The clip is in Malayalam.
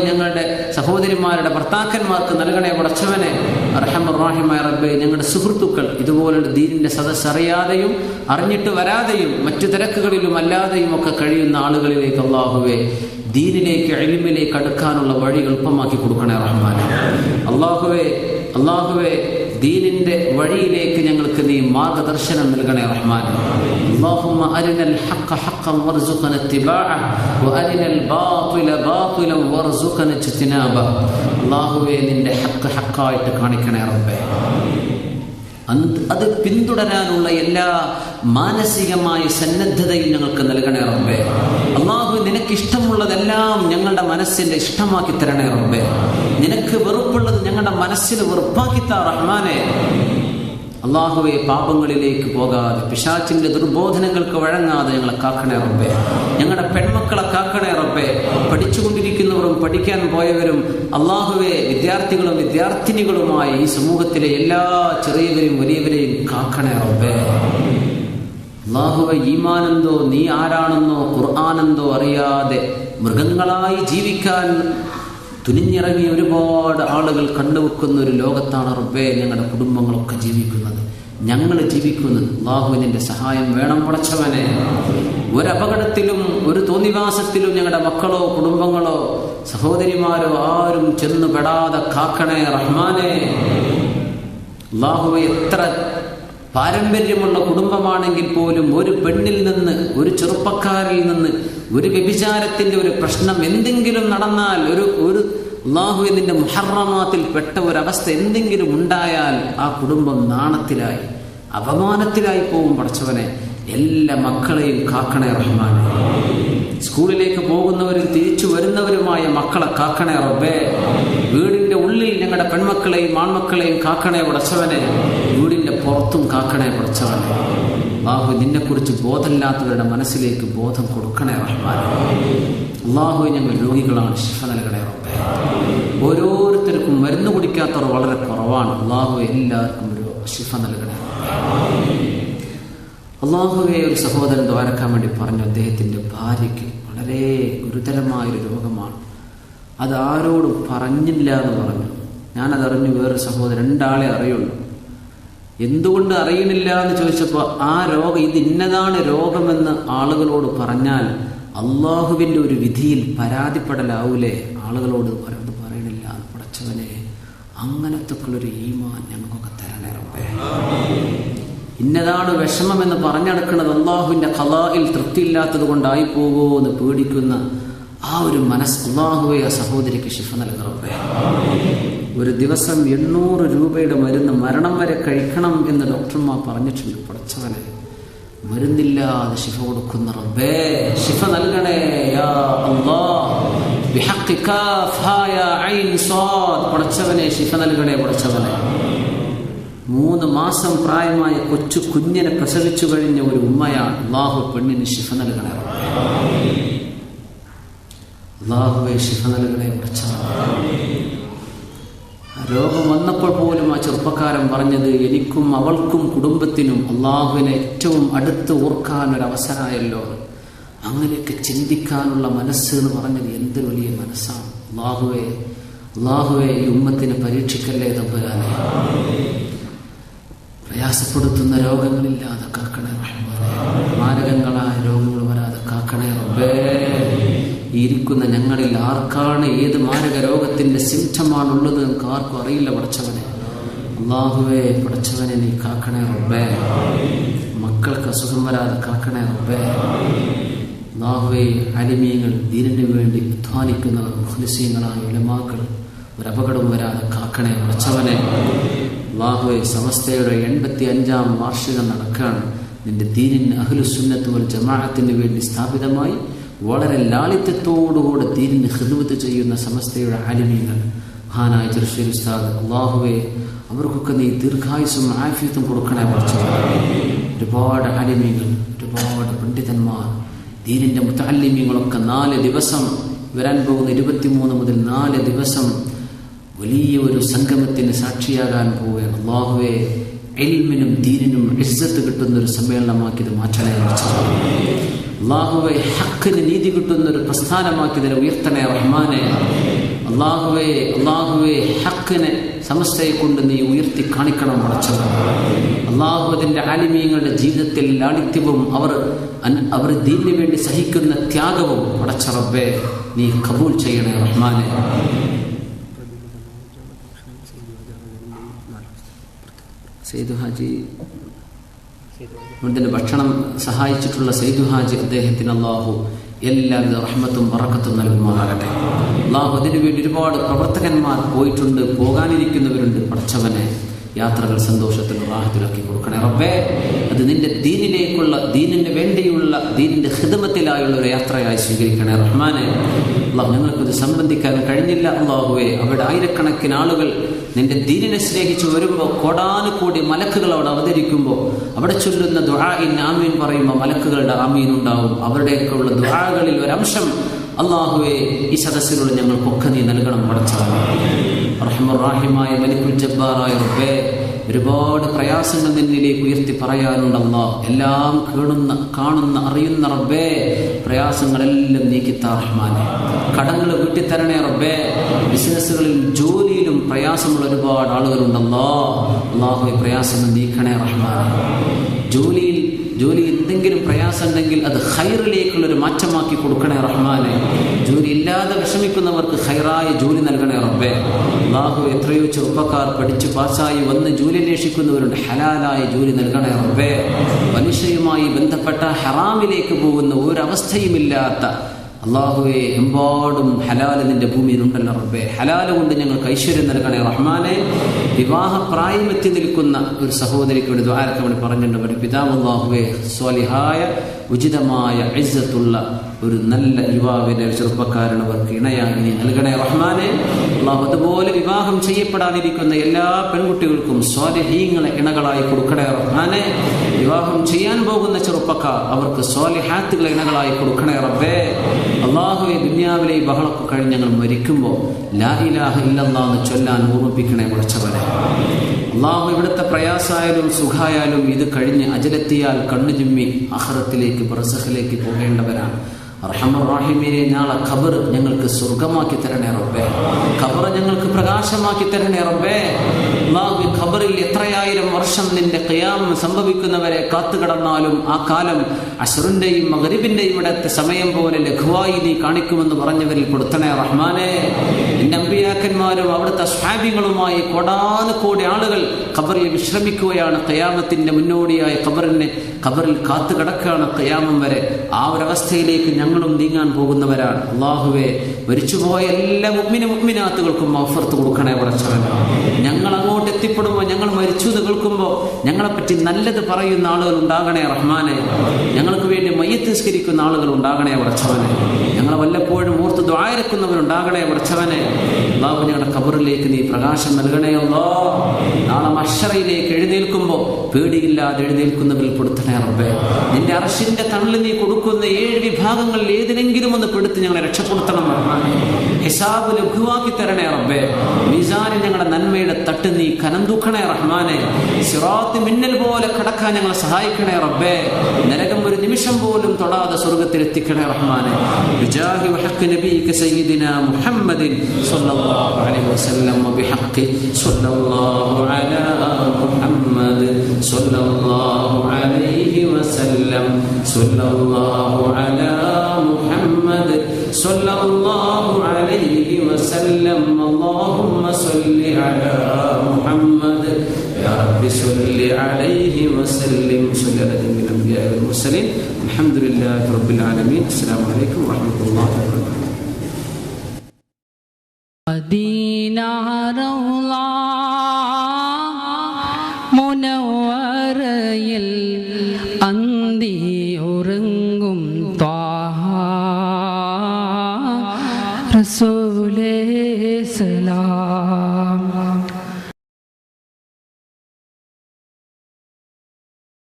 ഞങ്ങളുടെ സഹോദരിമാരുടെ ഭർത്താക്കന്മാർക്ക് നൽകണേ പടച്ചവനെ റഹമുറാഹിമായ റബ്ബെ ഞങ്ങളുടെ സുഹൃത്തുക്കൾ ഇതുപോലുള്ള ദീനിന്റെ സദസ് അറിയാതെയും അറിഞ്ഞിട്ട് വരാതെയും മറ്റു തിരക്കുകളിലും അല്ലാതെയും ഒക്കെ കഴിയുന്ന ആളുകളിലേക്ക് അള്ളാഹുവെ ദീനിലേക്ക് എളിമിലേക്ക് അടുക്കാനുള്ള വഴി എളുപ്പമാക്കി കൊടുക്കണേ റഹ്മാൻ അള്ളാഹുവെ അള്ളാഹുവെ ദീനിന്റെ വഴിയിലേക്ക് ഞങ്ങൾക്ക് നീ മാർഗദർശനം നൽകണേ റഹ്മാൻ اللهم أرنا الحق حقا وارزقنا اتباعه وأرنا الباطل باطلا وارزقنا اجتنابه അള്ളാഹുവെ നിന്റെ ഹക്ക് ഹക്കായിട്ട് കാണിക്കണേ റബ്ബേ അത് പിന്തുടരാനുള്ള എല്ലാ മാനസികമായ സന്നദ്ധതയും ഞങ്ങൾക്ക് നൽകണേ റബ്ബേ. അള്ളാഹു നിനക്കിഷ്ടമുള്ളതെല്ലാം ഞങ്ങളുടെ മനസ്സിന്റെ ഇഷ്ടമാക്കി തരണേ റബ്ബേ. നിനക്ക് വെറുപ്പുള്ളത് ഞങ്ങളുടെ മനസ്സിന് വെറുപ്പാക്കി താ റഹ്മാനെ. അള്ളാഹുവെ പാപങ്ങളിലേക്ക് പോകാതെ പിശാച്ചിന്റെ ദുർബോധനങ്ങൾക്ക് വഴങ്ങാതെ ഞങ്ങളെ കാക്കണേ റബ്ബേ. ഞങ്ങളുടെ പെൺമക്കളെ കാക്കണേ റബ്ബേ. പഠിച്ചുകൊണ്ടിരിക്കുന്നവരും പഠിക്കാൻ പോയവരും അള്ളാഹുവെ വിദ്യാർത്ഥികളും വിദ്യാർത്ഥിനികളുമായി ഈ സമൂഹത്തിലെ എല്ലാ ചെറിയവരെയും വലിയവരെയും കാക്കണേ റബ്ബേ. അള്ളാഹുവെ ഈമാനെന്തോ നീ ആരാണെന്നോ ഖുർആാനെന്തോ അറിയാതെ മൃഗങ്ങളായി ജീവിക്കാൻ തുനിഞ്ഞിറങ്ങി ഒരുപാട് ആളുകൾ കണ്ടുവെക്കുന്ന ഒരു ലോകത്താണ് റബ്ബേ ഞങ്ങളുടെ കുടുംബങ്ങളൊക്കെ ജീവിക്കുന്നത്. ഞങ്ങൾ ജീവിക്കുന്നത് അള്ളാഹുവിന്റെ സഹായം വേണം പടച്ചവനെ. ഒരപകടത്തിലും ഒരു തോന്നിവാസത്തിലും ഞങ്ങളുടെ മക്കളോ കുടുംബങ്ങളോ സഹോദരിമാരോ ആരും ചെന്നു പെടാതെ കാക്കണേ റഹ്മാനെ. അള്ളാഹുവെ എത്ര പാരമ്പര്യമുള്ള കുടുംബമാണെങ്കിൽ പോലും ഒരു പെണ്ണിൽ നിന്ന് ഒരു ചെറുപ്പക്കാരിൽ നിന്ന് ഒരു വ്യഭിചാരത്തിന്റെ ഒരു പ്രശ്നം എന്തെങ്കിലും നടന്നാൽ ഒരു ഒരു അള്ളാഹുവിന്റെ മുഹറമാത്തിൽ പെട്ട ഒരവസ്ഥ എന്തെങ്കിലും ഉണ്ടായാൽ ആ കുടുംബം നാണത്തിലായി അപമാനത്തിലായി പോകും പടച്ചവനെ. എല്ലാ മക്കളെയും കാക്കണേ റഹ്മാനെ. സ്കൂളിലേക്ക് പോകുന്നവരും തിരിച്ചു വരുന്നവരുമായ മക്കളെ കാക്കണേ റബ്ബേ. വീടിന്റെ ഉള്ളിൽ ഞങ്ങളുടെ പെൺമക്കളെയും ആൺമക്കളെയും കാക്കണേ പടച്ചവനെ. വീടിന്റെ പുറത്തും കാക്കണേ പടച്ചവനെ അള്ളാഹു നിന്നെക്കുറിച്ച് ബോധമില്ലാത്തവരുടെ മനസ്സിലേക്ക് ബോധം കൊടുക്കണേ റഹ്മാനെ. അള്ളാഹു ഞങ്ങൾ രോഗികളാണ് ശിഫ നൽകണേ റബ്ബേ. ഓരോരുത്തർക്കും മരുന്ന് കുടിക്കാത്തവർ വളരെ കുറവാണ്. അള്ളാഹു എല്ലാവർക്കും ഒരു ശിഫ നൽകണേ അള്ളാഹുവെ ഒരു സഹോദരൻ ദ്വാരക്കാൻ വേണ്ടി പറഞ്ഞു അദ്ദേഹത്തിന്റെ ഭാര്യയ്ക്ക് വളരെ ഗുരുതരമായൊരു രോഗമാണ്. അത് ആരോടും പറഞ്ഞില്ല എന്ന് പറഞ്ഞു. ഞാനതറിഞ്ഞു വേറൊരു സഹോദരൻ. രണ്ടാളെ അറിയുള്ളൂ. എന്തുകൊണ്ട് അറിയണില്ല എന്ന് ചോദിച്ചപ്പോൾ ആ രോഗം ഇത് ഇന്നതാണ് രോഗമെന്ന് ആളുകളോട് പറഞ്ഞാൽ അള്ളാഹുവിന്റെ ഒരു വിധിയിൽ പരാതിപ്പെടലാവൂലേ? ആളുകളോട് അത് പറയണില്ല എന്ന് പടച്ചവനെ അങ്ങനത്തെ ഒരു ഈമാൻ ഞങ്ങൾക്കൊക്കെ റബ്ബേ. ഇന്നതാണ് വിഷമമെന്ന് പറഞ്ഞെടുക്കുന്നത് അള്ളാഹുവിന്റെ കലായിൽ തൃപ്തിയില്ലാത്തത് കൊണ്ടായി പോകുമോ എന്ന് പേടിക്കുന്ന ആ ഒരു മനസ്സ് അള്ളാഹുവെ ആ സഹോദരിക്ക് ശിഫ നൽകറേ ഒരു ദിവസം എണ്ണൂറ് രൂപയുടെ മരുന്ന് മരണം വരെ കഴിക്കണം എന്ന് ഡോക്ടർമാർ പറഞ്ഞിട്ടുണ്ട്. പടച്ചവനെ മരുന്നില്ലാതെ ശിഫ കൊടുക്കുന്ന റബ്ബേ ശിഫ നൽകണേ യാ ശിഫ നൽകണേ പടച്ചവനെ മൂന്ന് മാസം പ്രായമായ കൊച്ചു കുഞ്ഞിനെ പ്രസവിച്ചു കഴിഞ്ഞ ഒരു ഉമ്മയാണ് അള്ളാഹു പെണ്ണിന് ശിഫ നൽകണേ അള്ളാഹുവെ ശിഫ നൽകണേ രോഗം വന്നപ്പോൾ പോലും ആ ചെറുപ്പക്കാരൻ പറഞ്ഞത് എനിക്കും അവൾക്കും കുടുംബത്തിനും അള്ളാഹുവിനെ ഏറ്റവും അടുത്ത് ഓർക്കാൻ ഒരു അവസരമായല്ലോ അങ്ങനെയൊക്കെ ചിന്തിക്കാനുള്ള മനസ്സ് എന്ന് പറഞ്ഞത് എന്ത് വലിയ മനസ്സാണ്. അള്ളാഹുവെ അള്ളാഹുവെ ഈ ഉമ്മത്തിനെ പരീക്ഷിക്കല്ലേ തമ്പുരാനെ? പ്രയാസപ്പെടുത്തുന്ന രോഗങ്ങളില്ലാതെ കാക്കണേ മാരകങ്ങളായ ഇരിക്കുന്ന ഞങ്ങളിൽ ആർക്കാണ് ഏത് മാരക രോഗത്തിന്റെ സിംറ്റമാണുള്ളത് നമുക്ക് ആർക്കും അറിയില്ല പടച്ചവനെ. അള്ളാഹുവേ പടച്ചവനെ നീ കാക്കണേ റബ്ബേ. മക്കൾക്ക് അസുഖം വരാതെ കാക്കണേ റബ്ബേ. അള്ളാഹുവേ അലിമീങ്ങൾ ദീനിന് വേണ്ടി അധ്വാനിക്കുന്നവർ മുഹ്ലിസീങ്ങളായ ഉലമാക്കൾ ഒരപകടം വരാതെ കാക്കണേ പടച്ചവനെ. അള്ളാഹുവെ സമസ്തയുടെ എൺപത്തി അഞ്ചാം വാർഷികം നടക്കുകയാണ്. നിന്റെ ദീനിന് അഹ്ലുസുന്നത്ത് വൽ ജമാഅത്തിന് വേണ്ടി സ്ഥാപിതമായി വളരെ ലാളിത്യത്തോടുകൂടെ ദീനിന് ഹിദ്മത്ത് ചെയ്യുന്ന സമസ്തയുടെ ആലിമീങ്ങൾ. മഹാനായ ചെറുശ്ശേരി ഉസ്താദ് അള്ളാഹുവെ അവർക്കൊക്കെ നീ ദീർഘായുസും ആഫിയത്തും കൊടുക്കണേ കുറച്ച്. ഒരുപാട് ആലിമീങ്ങൾ ഒരുപാട് പണ്ഡിതന്മാർ ദീനിന്റെ മുത്താലിമ്യങ്ങളൊക്കെ നാല് ദിവസം വരാൻ പോകുന്ന ഇരുപത്തിമൂന്ന് മുതൽ നാല് ദിവസം വലിയ ഒരു സംഗമത്തിന് സാക്ഷിയാകാൻ പോവുകയാണ്. അള്ളാഹുവെ എൽമിനും ദീനിനും ഇസ്സത്ത് കിട്ടുന്ന ഒരു സമ്മേളനമാക്കി ഇത് മാറ്റണേ അള്ളാഹുവെ ഹക്കിന് നീതി കിട്ടുന്ന ഒരു പ്രസ്ഥാനമാക്കി ഇതിനെ ഉയർത്തണേ റഹ്മാനെ. അള്ളാഹുവെ അള്ളാഹുവെ ഹക്കിനെ സമസ്തയെ കൊണ്ട് നീ ഉയർത്തി കാണിക്കണം മറച്ചത് അള്ളാഹു അതിന്റെ ആലിമീങ്ങളുടെ ജീവിതത്തിൽ ലാളിത്യവും അവർ അവർ ദീനിന് വേണ്ടി സഹിക്കുന്ന ത്യാഗവും അടച്ചറബേ നീ കബൂൾ ചെയ്യണേ റഹ്മാനെ. സെയ്ദു ഹാജി ഇതിന്റെ ഭക്ഷണം സഹായിച്ചിട്ടുള്ള സെയ്ദു ഹാജി അദ്ദേഹത്തിന് അള്ളാഹു എല്ലാവിധ റഹ്മത്തും വറക്കത്തും നൽകുമാറാകട്ടെ. അള്ളാഹു അതിനുവേണ്ടി ഒരുപാട് പ്രവർത്തകന്മാർ പോയിട്ടുണ്ട് പോകാനിരിക്കുന്നവരുണ്ട് പടച്ചവനെ യാത്രകൾ സന്തോഷത്തിലും റാഹത്തിലാക്കി കൊടുക്കണേ. റബ്ബേ അത് നിന്റെ ദീനിലേക്കുള്ള ദീനിന് വേണ്ടിയുള്ള ദീനിന്റെ ഹിതമത്തിലായുള്ള ഒരു യാത്രയായി സ്വീകരിക്കണേ റഹ്മാനെ. അള്ളാഹു ഞങ്ങൾക്കത് സംബന്ധിക്കാൻ കഴിഞ്ഞില്ല. അള്ളാഹുവെ അവിടെ ആയിരക്കണക്കിന് ആളുകൾ നിന്റെ ദീനിനെ സ്നേഹിച്ച് വരുമ്പോൾ കോടാനുകൂടി മലക്കുകൾ അവിടെ അവതരിക്കുമ്പോൾ അവിടെ ചൊല്ലുന്ന ദുആഇൻ ആമീൻ പറയുമ്പോൾ മലക്കുകളുടെ ആമീൻ ഉണ്ടാവും. അവരുടെയൊക്കെയുള്ള ദുആകളിൽ ഒരംശം അള്ളാഹുവെ ഈ സദസ്സിലുള്ള ഞങ്ങൾക്കൊക്കെ നീ നൽകണം പടച്ചവൻ റഹ്മുറാഹിമായ മലിക്കുൽ ജബ്ബാറായ റുബേ ഒരുപാട് പ്രയാസങ്ങൾ നിന്നിലേക്ക് ഉയർത്തി പറയാനുണ്ടല്ലോ. എല്ലാം കേണുന്ന കാണുന്ന അറിയുന്ന റബ്ബേ പ്രയാസങ്ങളെല്ലാം നീക്കിത്താ റഹ്മാനെ. കടങ്ങൾ വീട്ടിത്തരണേ റബ്ബേ ബിസിനസ്സുകളിൽ ജോലിയിലും പ്രയാസമുള്ള ഒരുപാട് ആളുകളുണ്ടല്ലോ. അള്ളാഹു പ്രയാസങ്ങൾ നീക്കണേ റഹ്മാനെ. ജോലിയിൽ ജോലി എന്തെങ്കിലും പ്രയാസം ഉണ്ടെങ്കിൽ അത് ഹൈറിലേക്കുള്ളൊരു മാറ്റമാക്കി കൊടുക്കണേ റഹ്മാനെ. ജോലി ഇല്ലാതെ വിഷമിക്കുന്നവർക്ക് ഹൈറായ ജോലി നൽകണേ റബ്ബേ. അള്ളാഹു എത്രയോ ചെറുപ്പക്കാർ പഠിച്ച് പാസ്സായി വന്ന് ജോലി അന്വേഷിക്കുന്നവരുണ്ട്. ഹലാലായ ജോലി നൽകണേ റബ്ബേ. മനുഷ്യയുമായി ബന്ധപ്പെട്ട ഹറാമിലേക്ക് പോകുന്ന ഒരവസ്ഥയുമില്ലാത്ത അള്ളാഹുവെ എമ്പാടും ഹലാൽ നിന്റെ ഭൂമിയിലുണ്ടല്ലോ റബ്ബെ. ഹലാൽ കൊണ്ട് ഞങ്ങൾക്ക് ഐശ്വര്യം നൽകണേ റഹ്മാനെ. വിവാഹ പ്രായമെത്തി നിൽക്കുന്ന ഒരു സഹോദരിക്ക് വേണ്ടി ദ്വാരത്തെ വേണ്ടി പറഞ്ഞിട്ടുണ്ട്. ഒരു പിതാവ് അള്ളാഹുവെ സ്വാലിഹായ ഉചിതമായ ഐസത്തുള്ള ഒരു നല്ല യുവാവിനെ ഒരു ചെറുപ്പക്കാരൻ അവർക്ക് ഇണയായി നൽകണേ റഹ്മാനെ. അള്ളാഹു അതുപോലെ വിവാഹം ചെയ്യപ്പെടാനിരിക്കുന്ന എല്ലാ പെൺകുട്ടികൾക്കും സ്വാലിഹീങ്ങളെ ഇണകളായി കൊടുക്കണേ റഹ്മാനെ. വിവാഹം ചെയ്യാൻ പോകുന്ന ചെറുപ്പക്കാർ അവർക്ക് സ്വാലിഹാത്തുകളെ ഇണകളായി കൊടുക്കണേ റബ്ബേ. അള്ളാഹുവെ ദുന്യാവിലെ ഈ ബഹളൊക്കെ കഴിഞ്ഞ് ഞങ്ങൾ മരിക്കുമ്പോൾ ലാ ഇലാഹ ഇല്ലല്ലാ ചൊല്ലാൻ ഓർമ്മിപ്പിക്കണേ മുളച്ചവരെ അള്ളാഹു ഇവിടുത്തെ പ്രയാസായാലും സുഖായാലും ഇത് കഴിഞ്ഞ് അജലെത്തിയാൽ കണ്ണു ചിമ്മി അഹ്റത്തിലേക്ക് ബർസഖിലേക്ക് പോകേണ്ടവരാണ്. റഹമറാഹിമിനെ നാളെ ഖബർ ഞങ്ങൾക്ക് സ്വർഗമാക്കി തരണേ റബ്ബേ. ഖബർ ഞങ്ങൾക്ക് പ്രകാശമാക്കി തരണേ റബ്ബേ. അള്ളാഹു ഖബറിൽ എത്രയായിരം വർഷം നിന്റെ ഖിയാം സംഭവിക്കുന്നവരെ കാത്തു കിടന്നാലും ആ കാലം അഷറിന്റെയും മകരിബിന്റെയും ഇടത്തെ സമയം പോലെ ലഘുവായി നീ കാണിക്കുമെന്ന് പറഞ്ഞവരിൽ കൊടുത്തണേ റഹ്മാനെ. നിന്റെ അമ്പിയാക്കന്മാരും അവിടുത്തെ സ്വാബികളുമായി കോടാനുകോടി ആളുകൾ ഖബറിൽ വിശ്രമിക്കുകയാണ്. കയാമത്തിന്റെ മുന്നോടിയായ ഖബറിനെ ഖബറിൽ കാത്തു കിടക്കുകയാണ് കയാമം വരെ. ആ ഒരവസ്ഥയിലേക്ക് ഞങ്ങളും നീങ്ങാൻ പോകുന്നവരാണ്. അള്ളാഹുവെ മരിച്ചുപോയ എല്ലാ മുമ്മിന് മുമ്മിനാത്തുകൾക്കും ഓഫർത്ത് കൊടുക്കണേ പറച്ചവൻ ഞങ്ങൾ അങ്ങോട്ട് എത്തിപ്പെടുമ്പോൾ ഞങ്ങൾ മരിച്ചു എന്ന് കേൾക്കുമ്പോൾ ഞങ്ങളെപ്പറ്റി നല്ലത് പറയുന്ന ആളുകൾ ഉണ്ടാകണേ റഹ്മാനെ. ഞങ്ങൾക്ക് വേണ്ടി മയ്യത്ത് നിസ്കരിക്കുന്ന ആളുകൾ ഉണ്ടാകണേ പറച്ചവനെ ഞങ്ങളെ വല്ലപ്പോഴും ഓർത്ത് ദ്വായരക്കുന്നവരുണ്ടാകണേ പറച്ചവനെ അള്ളാഹു ഞങ്ങളുടെ ഖബറിലേക്ക് നീ പ്രകാശം നൽകണേ നാളെ മഷറയിലേക്ക് എഴുന്നേൽക്കുമ്പോൾ പേടിയില്ലാതെ എഴുന്നേൽക്കുന്നവരിൽ പെടുത്തണേ റബ്ബേ. നിന്റെ അറഷിന്റെ തണൽ നീ കൊടുക്കുന്ന ഏഴ് വിഭാഗങ്ങളിൽ ഏതിനെങ്കിലും ഒന്ന് പെടുത്ത് ഞങ്ങളെ രക്ഷപ്പെടുത്തണം ഹിസാബ് ലഘുവാക്കി തരണേ റബ്ബേ. മീസാന് ഞങ്ങളുടെ നന്മയുടെ തട്ട് നീ കനം തൂക്കണേ റഹ്മാനെ. സിറാത്ത് മിന്നൽ പോലെ കടക്കാൻ ഞങ്ങളെ സഹായിക്കണേ റബ്ബേ. നരകം ഒരു നിമിഷം പോലും തൊടാതെ സ്വർഗത്തിൽ എത്തിക്കണേ റഹ്മാനെ നബിയിക സയ്യിദിന മുഹമ്മദിൻ സ്വല്ലല്ലാഹു الله عليه وسلم وبحق صلى الله على محمد صلى الله عليه وسلم صلى الله على محمد صلى الله عليه وسلم اللهم صل على محمد يا رب صل عليه وسلم صلى الله جميع الانبياء والمرسلين الحمد لله رب العالمين السلام عليكم ورحمه الله وبركاته മുനവറയിൽ അന്തി ഉറങ്ങും ത്വാഹ. സലാം